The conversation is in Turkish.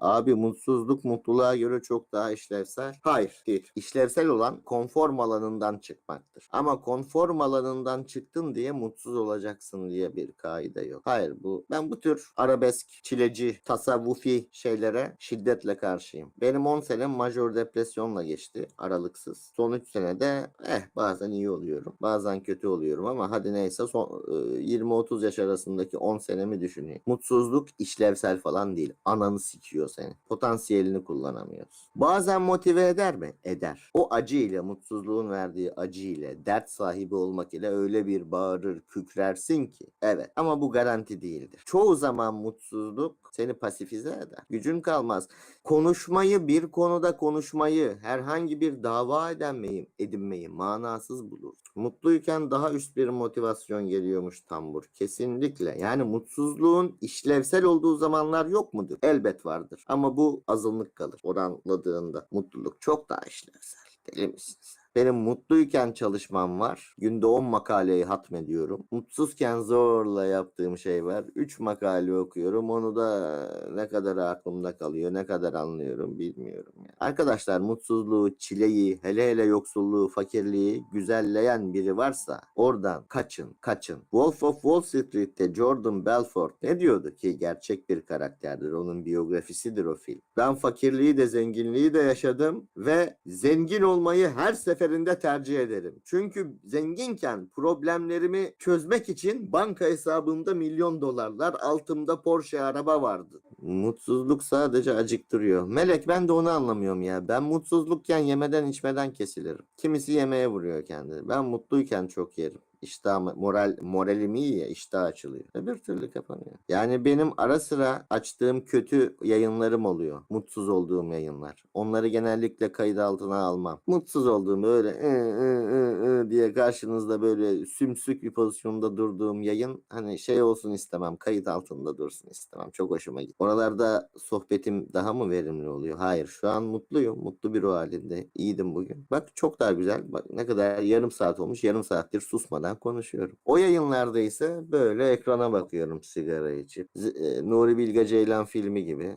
Abi mutsuzluk mutluluğa göre çok daha işlevsel. Hayır değil. İşlevsel olan konform alanından çıkmaktır. Ama konform alanından çıktın diye mutsuz olacaksın diye bir kaide yok. Hayır bu ben bu tür arabesk, çileci, tasavvufi şeylere şiddetle karşıyım. Benim 10 senem majör depresyonla geçti aralıksız. Son 3 senede eh bazen iyi oluyorum. Bazen kötü oluyorum ama hadi neyse son e, 20-30 yaş arasındaki 10 senemi düşüneyim. Mutsuzluk işlevsel falan değil. Ananı sikiyor seni. Potansiyelini kullanamıyorsun. Bazen motive eder mi? Eder. O acı ile mutsuzluğun verdiği acı ile dert sahibi olmak ile öyle bir bağırır kükrersin ki. Evet ama bu garanti değildir. Çoğu zaman mutsuzluk seni pasifize eder. Gücün kalmaz. Konuşmayı bir konuda konuşmayı herhangi bir dava edinmeyi, edinmeyi manasız bulur. Mutluyken daha üst bir motivasyon geliyormuş tambur. Kesinlikle. Yani mutsuzluğun işlevsel olduğu zamanlar yok mudur? Elbet vardır. Ama bu azınlık kalır oranladığında. Mutluluk çok daha işlevsel. Deli misin sen? Benim mutluyken çalışmam var. Günde 10 makaleyi hatmediyorum. Mutsuzken zorla yaptığım şey var. 3 makale okuyorum. Onu da ne kadar aklımda kalıyor, ne kadar anlıyorum bilmiyorum. Yani. Arkadaşlar mutsuzluğu, çileyi, hele hele yoksulluğu, fakirliği güzelleyen biri varsa oradan kaçın, kaçın. Wolf of Wall Street'te Jordan Belfort ne diyordu ki gerçek bir karakterdir. Onun biyografisidir o film. Ben fakirliği de zenginliği de yaşadım ve zengin olmayı her seferinde tercih ederim. Çünkü zenginken problemlerimi çözmek için banka hesabımda milyon dolarlar, altımda Porsche araba vardı. Mutsuzluk sadece acıktırıyor. Melek ben de onu anlamıyorum ya. Ben mutsuzlukken yemeden içmeden kesilirim. Kimisi yemeğe vuruyor kendini. Ben mutluyken çok yerim. İştah moral moralim iyi ya iştah açılıyor. Öbür türlü kapanıyor. Yani benim ara sıra açtığım kötü yayınlarım oluyor. Mutsuz olduğum yayınlar. Onları genellikle kayıt altına almam. Mutsuz olduğum böyle ı, ı, ı, ı diye karşınızda böyle sümsük bir pozisyonda durduğum yayın hani şey olsun istemem. Kayıt altında dursun istemem. Çok hoşuma gidiyor. Oralarda sohbetim daha mı verimli oluyor? Hayır. Şu an mutluyum. Mutlu bir ruh halinde. İyiydim bugün. Bak çok daha güzel. Bak ne kadar yarım saat olmuş. Yarım saattir susmadan konuşuyorum. O yayınlarda ise böyle ekrana bakıyorum sigara içip. Z- e, Nuri Bilge Ceylan filmi gibi.